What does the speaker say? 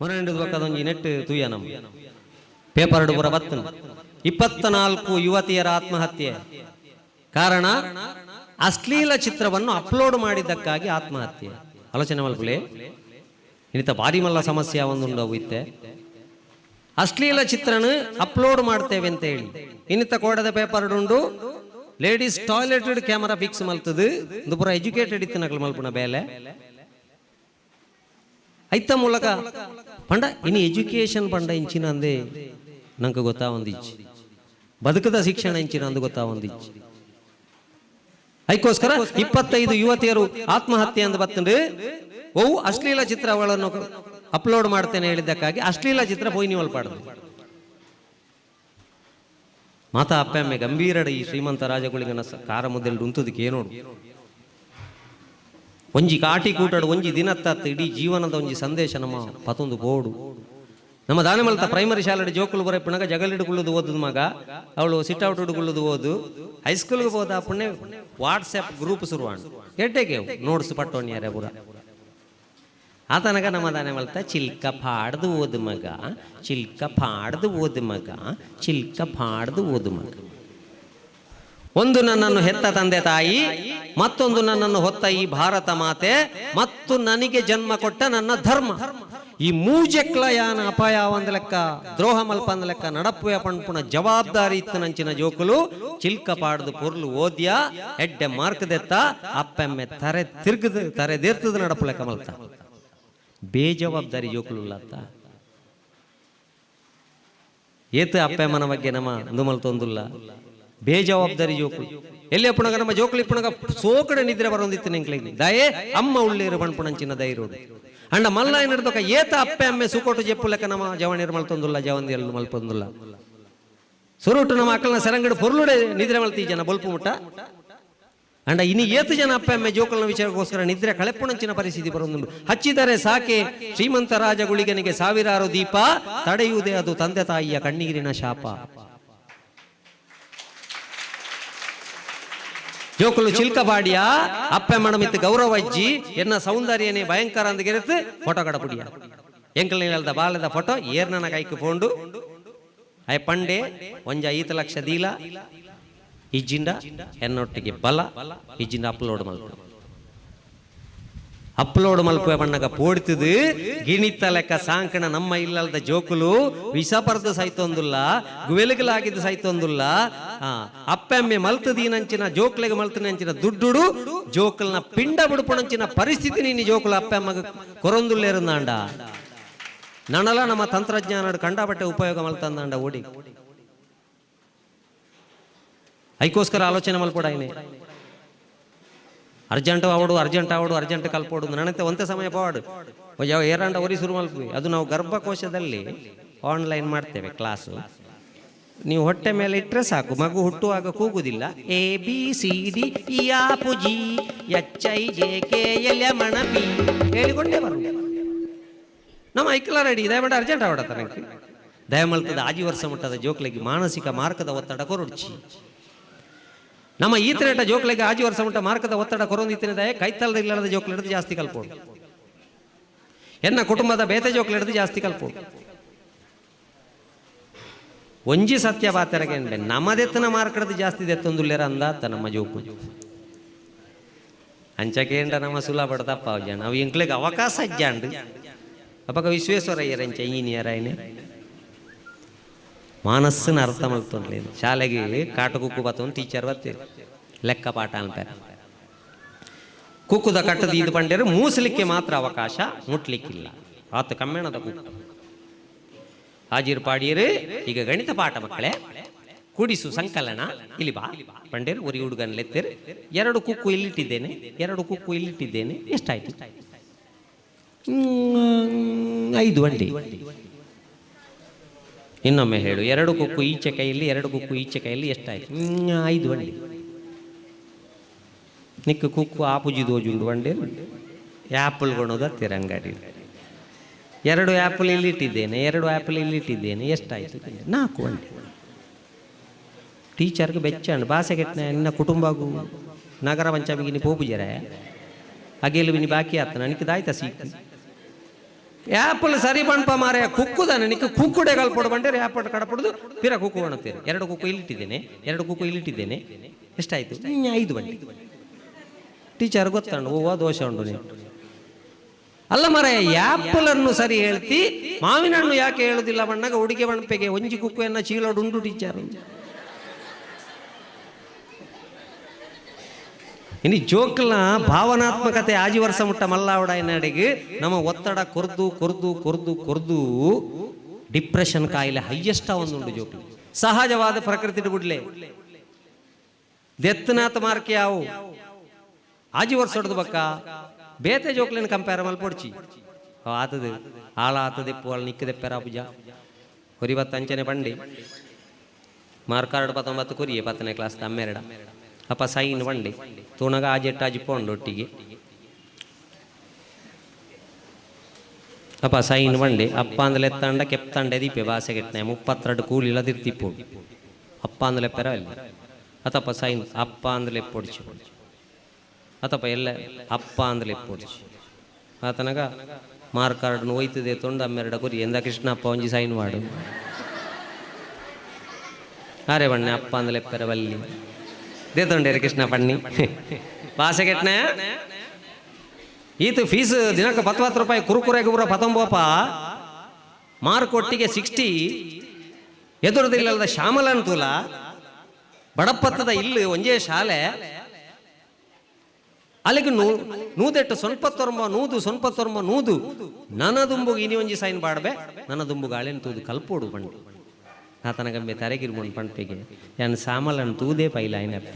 ಮೊನ್ನೆ ಬಕ್ಕದೊಂಜಿ ನೆಟ್ ತೂಯ ನಮ್ಮ ಪೇಪರ್ ಪುರ ಬತ್ತನ. ಇಪ್ಪತ್ತ ನಾಲ್ಕು ಯುವತಿಯರ ಆತ್ಮಹತ್ಯೆ. ಕಾರಣ, ಅಶ್ಲೀಲ ಚಿತ್ರವನ್ನು ಅಪ್ಲೋಡ್ ಮಾಡಿದ್ದಕ್ಕಾಗಿ ಆತ್ಮಹತ್ಯೆ. ಆಲೋಚನೆ ಮಲ್ಪಲೆ ಇನ್ನಿತ ಬಾರಿ ಮಲ್ಲ ಸಮಸ್ಯೆ ಒಂದು ಹೋಗುತ್ತೆ ಅಶ್ಲೀಲ ಚಿತ್ರನ ಅಪ್ಲೋಡ್ ಮಾಡ್ತೇವೆ ಅಂತ ಹೇಳಿ. ಇನ್ನಿತ ಕೋಡದ ಪೇಪರ್ ಉಂಡು ಲೇಡೀಸ್ ಟಾಯ್ಲೆಟೆಡ್ ಕ್ಯಾಮರಾ ಫಿಕ್ಸ್ ಮಲ್ತದು. ಪೂರ ಎಜುಕೇಟೆಡ್ ಇತ್ತು ನಕಲು ಮಲ್ಪುನ ಬೇಲೆ. ಐತ ಮೂಲಕ. ಪಂಡ, ಇನ್ನು ಎಜುಕೇಶನ್ ಪಂಡ ಇಂಚಿನ ಅಂದೆ ನಂಗೆ ಗೊತ್ತಾ ಒಂದಿಚ್ಚಿ ಬದುಕದ ಶಿಕ್ಷಣ ಇಂಚಿನ ಅಂದು ಗೊತ್ತಾ ಒಂದಿಚ್ಚಿ ಅದಕ್ಕೋಸ್ಕರ ಇಪ್ಪತ್ತೈದು ಯುವತಿಯರು ಆತ್ಮಹತ್ಯೆ ಅಂತ ಬತ್ತಂದ್ರೆ, ಓ, ಅಶ್ಲೀಲ ಚಿತ್ರಗಳನ್ನು ಅಪ್ಲೋಡ್ ಮಾಡ್ತೇನೆ ಹೇಳಿದ್ದಕ್ಕಾಗಿ ಅಶ್ಲೀಲ ಚಿತ್ರ ಪೋಯ್ನಿ ಒಲ್ಪಾಡ್ದು ಮಾತಾ ಅಪ್ಪಮ್ಮೆ ಗಂಭೀರಡ ಈ ಶ್ರೀಮಂತ ರಾಜಗುಳಿಗನ ಸ- ಕಾರ ಮುದ್ದೆ ಉಂತದಕ್ಕೆ ಏನೋಡು ಒಂಜಿ ಕಾಟಿ ಕೂಟಡು, ಒಂಜಿ ದಿನತ್ತತ್ತ ಇಡೀ ಜೀವನದ ಒಂಜಿ ಸಂದೇಶ ನಮ್ಮ ಪತೊಂದು ಬೋಡು. ನಮ್ಮ ದಾನಮಲ್ತ ಪ್ರೈಮರಿ ಶಾಲೆಡ್ ಜೋಕುಲು ಬರಪ್ಪನಾಗ ಜಗಲಿಡ್ಕೊಳ್ಳೋದು ಓದದು ಮಗ. ಅವಳು ಸಿಟ್ ಔಟ್ ಹಿಡುಗುಳ್ಳದು ಓದು. ಹೈಸ್ಕೂಲ್ಗೆ ಹೋದ ಪುಣ್ಯ ವಾಟ್ಸ್ಆ್ಯಪ್ ಗ್ರೂಪ್ ಶುರುವಾಣ. ಎಡ್ಡೆಗೆ ನೋಟ್ಸ್ ಪಟ್ಟೋಣ್ಯಾರೆ ಪುರ. ಆತನಗ ನಮ್ಮ ದಾನೆ ಮಲ್ತ ಚಿಲ್ಕ ಪಾಡ್ದು ಓದು ಮಗ, ಚಿಲ್ಕ ಪಾಡ್ದು ಓದು ಮಗ, ಚಿಲ್ಕ ಪಾಡ್ದು ಓದು ಮಗ. ಒಂದು ನನ್ನನ್ನು ಹೆತ್ತ ತಂದೆ ತಾಯಿ, ಮತ್ತೊಂದು ನನ್ನನ್ನು ಹೊತ್ತ ಈ ಭಾರತ ಮಾತೆ, ಮತ್ತು ನನಗೆ ಜನ್ಮ ಕೊಟ್ಟ ನನ್ನ ಧರ್ಮ. ಈ ಮೂಜೆಕ್ಲ ಯಾನ ಅಪಾಯ ಒಂದ್ ಲೆಕ್ಕ, ದ್ರೋಹ ಮಲ್ಪ ಅಂದ ಲೆಕ್ಕ ನಡಪುಯ ಜವಾಬ್ದಾರಿ ಇತ್ತು ನಂಚಿನ ಜೋಕುಲು, ಚಿಲ್ಕ ಪಾಡ್ದು ಪೊರ್ಲು ಓದ್ಯ, ಎಡ್ಡೆ ಮಾರ್ಕ್ ದೆತ್ತ, ಅಪ್ಪೆಮ್ಮೆ ತರೆ ತಿರ್ಗದ, ತರೆ ದೇರ್ತದ ನಡಪು ಲೆಕ್ಕ ಮಲ್ತ. ಬೇಜವಾಬ್ದಾರಿ ಜೋಕುಲು ಅತ್ತ ಏತ ಅಪ್ಪೆಮ್ಮನ ಬಗ್ಗೆ ನಮ್ಮ ನುಮಲ್ ತೊಂದುಲ್ಲ. ಬೇಜವಾಬ್ದಾರಿ ಜೋಕುಲು ಎಲ್ಲಿ ಅಪ್ಪಣಗ ನಮ್ಮ ಜೋಕುಲಿ ಪುಣಗ ಸೋಕಡೆ ನಿದ್ರೆ ಬರೋದಿತ್ತು ನಿಂಕ್ಲಿಗೆ ದಯೆ, ಅಮ್ಮ ಉಳ್ಳೇರು ಬಣ್ಪುಣಂಚಿನ ಇರೋದು. ಅಂಡ ಮಲ್ಲ ಏನಿಡ್ದಕ ಏತ ಅಪ್ಪೆ ಅಮ್ಮೆ ಸುಕೋಟು ಜೆಪ್ಪು ಲೆಕ್ಕ ನಮ್ಮ ಜವಣಿಯರು ಮಲ್ತೊಂದುಲ್ಲ ಜವಂದಿ ಎಲ್ಲ ಮಲ್ಪೊಂದುಲ್ಲ. ಸುರುಟು ನಮ್ಮ ಅಕ್ಕಳನ್ನ ಸರಂಗಡು ಪೊರ್ಲುಡೆ ನಿದ್ರೆ ಮಲ್ತಿ ಜನ, ಬಲ್ಪು ಮುಟ್ಟ. ಅಂಡ ಇನಿ ಏತು ಜನ ಅಪ್ಪ ಅಮ್ಮೆ ಜೋಕಲ್ನ ವಿಚಾರಕ್ಕೋಸ್ಕರ ನಿದ್ರೆ ಕಳೆಪುಣಂಚಿನ ಪರಿಸ್ಥಿತಿ ಬರೋದು ಹಚ್ಚಿದರೆ ಸಾಕೆ, ಶ್ರೀಮಂತ ರಾಜ ಗುಳಿಗನಿಗೆ ಸಾವಿರಾರು ದೀಪ, ತಡೆಯುವುದೇ ಅದು ತಂದೆ ತಾಯಿಯ ಕಣ್ಣೀರಿನ ಶಾಪ. ಜೋಕುಲು ಚಿಲ್ಕ ಬಾಡಿಯ ಅಪ್ಪ ಮಣಮಿತ್ತು ಗೌರವ ಅಜ್ಜಿ, ಎನ್ನ ಸೌಂದರ್ಯನೇ ಭಯಂಕರ ಅಂತ ಗೆರೆತು ಫೋಟೋ ಕಡಪುಡಿಯ. ಎಂಕಲ್ ಹೇಳ್ದ ಬಾಲದ ಫೋಟೋ ಏರ್ನನ ಕೈಕು ಪೋಂಡು. ಅಯ್ಯ ಪಂಡೆ, ಒಂಜ ಐದು ಲಕ್ಷ ದೀಲ. ಇಜ್ಜಿಂಡ, ಎನ್ನೊಟ್ಟಿಗೆ ಬಲ. ಇಜ್ಜಿಂಡ ಅಪ್ಲೋಡ್ ಮಲ್ಪ. ಅಪ್ಲೋಡ್ ಮಲ್ಪ ಬಣ್ಣಗ ಪೋಡ್ತದು. ಗಿಣಿತ ಲೆಕ್ಕ ಸಾಂಕಣ ನಮ್ಮ ಇಲ್ಲಲ್ದ ಜೋಕುಲು ವಿಷಪರ್ದು ಸೈತೊಂದುಲ್ಲ ಗುವೆಲಗಲಾಗಿದ್ದು ಸೈತೊಂದುಲ್ಲ ಮಲ್ತು ದೀನಂಚಿನ ಜೋಕ್ಲೆಗೆ ಮಲ್ತು ನಂಚಿನ ದುಡ್ಡುಡು, ಜೋಕಲ್ನ ಪಿಂಡ ಬಿಡುಪುಣಂಚಿನ ಪರಿಸ್ಥಿತಿ ನೀನು ಜೋಕುಲು ಅಪ್ಪೆಮ್ಮಗ ಕೊರೊಂದುಲ್ಲೇರುಂದಾಂಡ ನನಲ ನಮ್ಮ ತಂತ್ರಜ್ಞಾನ ಕಂಡಾಪಟ್ಟೆ ಉಪಯೋಗ ಮಲ್ತಂದಾಂಡ ಓಡಿ. ಐಕೋಸ್ಕರ ಆಲೋಚನೆ ಮಲ್ಪಡ ಇನ್ನೇ. ಅರ್ಜೆಂಟ್ ಆವಡು ಅರ್ಜೆಂಟ್ ಆವಡು ಅರ್ಜೆಂಟ್ ಕಲ್ಪೋಡು ನನಂತೆ ಒಂದೇ ಸಮಯ ಪಾಡು. ಏರಾಂಡ ಒರಿ ಶುರು ಮಲ್ಪಿ ಅದು ನಾವು ಗರ್ಭಕೋಶದಲ್ಲಿ ಆನ್ಲೈನ್ ಮಾಡ್ತೇವೆ ಕ್ಲಾಸು ನೀವು ಹೊಟ್ಟೆ ಮೇಲೆ ಇಟ್ಟರೆ ಸಾಕು. ಮಗು ಹುಟ್ಟುವಾಗ ಕೂಗುದಿಲ್ಲ. A, B, C, D pu, G, H, I, J, K, L, A ಅಣ ಪಿ. ಹೇಳಿಕೊಂಡೇ ಬರು. ನಮ್ಮ ಐಕ್ಲ ರೆಡಿ. ದಯಮಾಡಿ ಅರ್ಜೆಂಟ್ ಆವಡತ್ತ ನನಗೆ ದಯಮಲ್ತದ ಆಜಿ ವರ್ಷ ಮಟ್ಟದ ಜೋಕ್ಲೆಗೆ ಮಾನಸಿಕ ಮಾರ್ಕದ ಒತ್ತಡ ಕೊರಡ್ಚಿ. ನಮ್ಮ ಈತನೇಟ ಜೋಕ್ಲೆಗೆ ಆಜಿ ವರ್ಷ ಮುಟ್ಟ ಮಾರ್ಕದ ಒತ್ತಡ ಕೊರೊಂದಿತ್ತಿನ ದಯ ಕೈತಲದ ಇಲ್ಲದ ಜೋಕ್ಲೆ ಹಿಡಿದು ಜಾಸ್ತಿ ಕಲ್ಪೋಡು. ಎನ್ನ ಕುಟುಂಬದ ಬೇತೆ ಜೋಕ್ಲೆ ಹಿಡಿದು ಜಾಸ್ತಿ ಕಲ್ಪೋಡು. ಒಂಜಿ ಸತ್ಯ ಪಾತೆರಗೆ ಅಂಡೆ ನಮದೆತ್ತನ ಮಾರ್ಕಡದು ಜಾಸ್ತಿ ದೆತ್ತೊಂದುಲ್ಲೇರ ಅಂದಾತ ನಮ್ಮ ಜೋಕು. ಅಂಚಕೇಂಡ ನಮ್ಮ ಸುಲ ಪಡ್ದಪ್ಪ ಜನ ಅವು ಇಂಕ್ಲಿಗೆ ಅವಕಾಶ ಇಜ್ಜಾಂಡು ಅಪ್ಪಕ ವಿಶ್ವೇಶ್ವರಯ್ಯರ ಅಂಚ ಇಂಜಿನಿಯರ್ ಆಯ್ನೆ ಮಾನಸ್ಸನ್ನ ಅರ್ಥ ಮಾಡ್ತೊಂಡ್ಲೇನು ಶಾಲೆಗೆ ಕಾಟ ಕುಕ್ಕು ಬತ್ತೊಂದು ಟೀಚರ್ ಬತ್ತೇವೆ ಲೆಕ್ಕ ಪಾಠ ಅಂತಾರೆ ಕುಕ್ಕುದ ಕಟ್ಟದ ಇದು ಬಂಡೇರು ಮೂಸಲಿಕ್ಕೆ ಮಾತ್ರ ಅವಕಾಶ ಮುಟ್ಲಿಕ್ಕಿಲ್ಲ. ಆತ ಕಮ್ಮೆಣದ ಕುಕ್ಕು. ಹಾಜಿರು ಪಾಡಿಯರು. ಈಗ ಗಣಿತ ಪಾಠ ಮಕ್ಕಳೇ, ಕೂಡಿಸು ಸಂಕಲನ. ಇಲ್ಲಿ ಬಾ. ಪಂಡೇರು ಒರಿ ಹುಡುಗನ್ಲೆತ್ತೇರು ಎರಡು ಕುಕ್ಕು ಇಲ್ಲಿಟ್ಟಿದ್ದೇನೆ, ಎರಡು ಕುಕ್ಕು ಇಲ್ಲಿಟ್ಟಿದ್ದೇನೆ. ಎಷ್ಟಾಯ್ತು? ಐದು ಬಂಡಿ ಇನ್ನೊಮ್ಮೆ ಹೇಳು, ಎರಡು ಕುಕ್ಕು ಈಚೆ ಕೈಯಲ್ಲಿ, ಎರಡು ಕುಕ್ಕು ಈಚೆ ಕೈಯಲ್ಲಿ ಎಷ್ಟಾಯ್ತು? ಐದು ಅಂಡಿ. ನಿಕ್ಕ ಕುಕ್ಕು ಆಪುಜಿ ದೋಜುಂಡು ಬಂಡೆ ಆ್ಯಪಲ್ ಕೊಣೋದ ತಿರಂಗಡಿ. ಎರಡು ಆ್ಯಪಲ್ ಇಲ್ಲಿಟ್ಟಿದ್ದೇನೆ, ಎರಡು ಆ್ಯಪಲ್ ಇಲ್ಲಿಟ್ಟಿದ್ದೇನೆ, ಎಷ್ಟಾಯಿತು ನಾಲ್ಕು ಅಂಡೆ ಟೀಚರ್ಗೆ ಬೆಚ್ಚಂಡು ಬಾಸೆಗೆಟ್ಟ ನಿನ್ನ ಕುಟುಂಬಗೂ ನಗರ ಪಂಚಮಿಗೆ ನೀ ಪೋಪುಜರೆ ಅಗೇಲು ಬಿನಿ ಬಾಕಿ ಆತನ ನನಗೆ ದಾಯ್ತ ಸೀಟ್ ಆ್ಯಪಲ್ ಸರಿ ಬಣ್ಪ ಮಾರೆ ಕುಕ್ಕುದಾನೆ. ನಿಕ್ಕ ಕುಕ್ಕುಡೆ ಕಲ್ಪೊಡು ಬಂಡೆ ಆ್ಯಪಲ್ ಕಡಪೊಡ್ದು, ಪಿರ ಕುಕ್ಕು ಒಣಗ್ತೀರಿ ಎರಡು ಕುಕ್ಕು ಇಲ್ಲಿಟ್ಟಿದ್ದೇನೆ, ಎರಡು ಕುಕ್ಕು ಇಲ್ಲಿಟ್ಟಿದ್ದೇನೆ. ಎಷ್ಟಾಯಿತು? ಐದು ಬಂಡಿ. ಟೀಚರ್ ಗೊತ್ತಂಡು ಓ ದೋಷ ಉಂಡು ನೀವು ಅಲ್ಲ ಮರ ಆಪಲ್ ಅನ್ನು ಸರಿ ಹೇಳ್ತಿ ಮಾವಿನ ಹಣ್ಣು ಯಾಕೆ ಹೇಳುದಿಲ್ಲ ಬಣ್ಣಗ ಉಡುಗೆ ಬಣ್ಣಪೆಗೆ ಒಂಜಿ ಕುಕ್ಕುವನ್ನ ಚೀಲೋಡು ಉಂಟು ಟೀಚರ್. ಇನ್ನು ಜೋಕ್ಲ ಭಾವನಾತ್ಮಕತೆ ಆಜಿ ವರ್ಷ ಮುಟ್ಟ ಅಡಿಗೆ, ನಮ್ಮ ಒತ್ತಡ ಕೊರ್ದು ಕೊರ್ದು ಕೊರ್ದು ಕೊರ್ದು, ಡಿಪ್ರೆಷನ್ ಕಾಯಿಲೆ ಹೈಯೆಸ್ಟ್ ಒಂದುಂಡು ಜೋಕ್ಲು. ಸಹಜವಾದ ಪ್ರಕೃತಿ ಬಿಡ್ಲೆ. ದೆತ್ತನಾಥ ಮಾರ್ಕೆ ಯಾವು ಆಜಿ ವರ್ಷ ಹೊಡೆದು ಬಕ್ಕ. ಬೇತೆ ಜೋಕ್ಲಿನ ಕಂಪೇರ್ ಮಲ್ಪೊಡ್ಚಿ ಆತದೆ, ಆಳ ಆತದೆಪ್ಪು ಅಲ್ಲಿ ನಿಕ್ಕದೆಪ್ಪೆರ ಪೂಜ. ಹೊರಿವತ್ತು ಅಂಚನೆ ಬಂಡಿ. ಮಾರ್ಕಾರ್ಡ್ ಪತ್ತೊಂಬತ್ತು ಕುರಿಯೆ ಪತ್ತನೇ ಕ್ಲಾಸ್ ತಮ್ಮೆರಡ ಅಪ್ಪ ಸೈನ್ ಬಂಡಿ. ಆಜೆಟ್ಟ ಆಜೆಟ್ಟಾಜಿ ಪೋಂಡು ಒಟ್ಟಿಗೆ. ಅಪ್ಪ ಸೈನ್ ಬಂಡಿ. ಅಪ್ಪ ಅಂದಲೆ ಎತ್ತಂಡ, ಕೆಪ್ತಂಡೆ ದೀಪೆ ಬಾಸೆಗೆಟ್ನೆ ಮುಪ್ಪತ್ತೆರಡು ಕೂಲಿ ಇಲ್ಲದಿರ್ತಿಪ್ಪು. ಅಪ್ಪ ಅಂದಲೆ ಪೆರ ಇಲ್ಲ. ಅತಪ್ಪ ಸೈನ್, ಅಪ್ಪ ಅಂದಲೆ ಪೊಡಿಚು ಅತಪ್ಪ ಎಲ್ಲ ಅಪ್ಪ ಅಂದಲೆ ಆತನಾಗ ಆತನಗ ಕಾರ್ಡ್ ಒಯ್ತದೆ ತೊಂಡ ಅಮ್ಮೆರಡ ಕುರಿ, ಎಂದ ಕೃಷ್ಣಪ್ಪ ಒಂಜಿ ಸೈನ್ ಮಾಡು. ಅರೆ ಬಣ್ಣೆ ಅಪ್ಪ ಅಂದ್ಲೆ ಪೆರ ಬಲ್ಲಿ ದೇತೊಂಡೇರಿ ಕೃಷ್ಣ ಪಣ್ಣಿ. ಬಾಸೆಗೆಟ್ನೆ ಈತು ಫೀಸ್ ದಿನಕ್ಕೆ ಪತ್ವತ್ತು ರೂಪಾಯಿ ಕುರುಕುರೆ ಗುಬ್ರ ಪತಂಬೋಪ. ಮಾರ್ಕ್ ಒಟ್ಟಿಗೆ ಸಿಕ್ಸ್ಟಿ. ಎದುರದಿಲ್ಲದ ಶ್ಯಾಮಲ ಅನುಕೂಲ ಬಡಪತ್ತದ ಇಲ್ಲಿ ಒಂಜೇ ಶಾಲೆ. ಅಲ್ಲಿಗೆ ನೂ ನೂದೆಟ್ಟು ತೊರ್ಮ ನೂದು ಸ್ವಲ್ಪ ತೊರ್ಮ ನೂದು. ನನ್ನ ದುಂಬುಗೆ ಇನಿ ಒಂಜಿ ಸೈನ್ ಬಾಡ್ಬೆ, ನನ್ನ ದುಂಬು ಗಾಳಿನ ತೂದು ಕಲ್ಪೋಡು ಆತನ ಗಂಬೆ ತರೆಗಿರ್ಬೋದು ಪಂಪಿಗೆ ಯಾನ್ ಸಾಮಲನ್ ತೂದೇ ಪೈಲ ಐನಪ್ಪ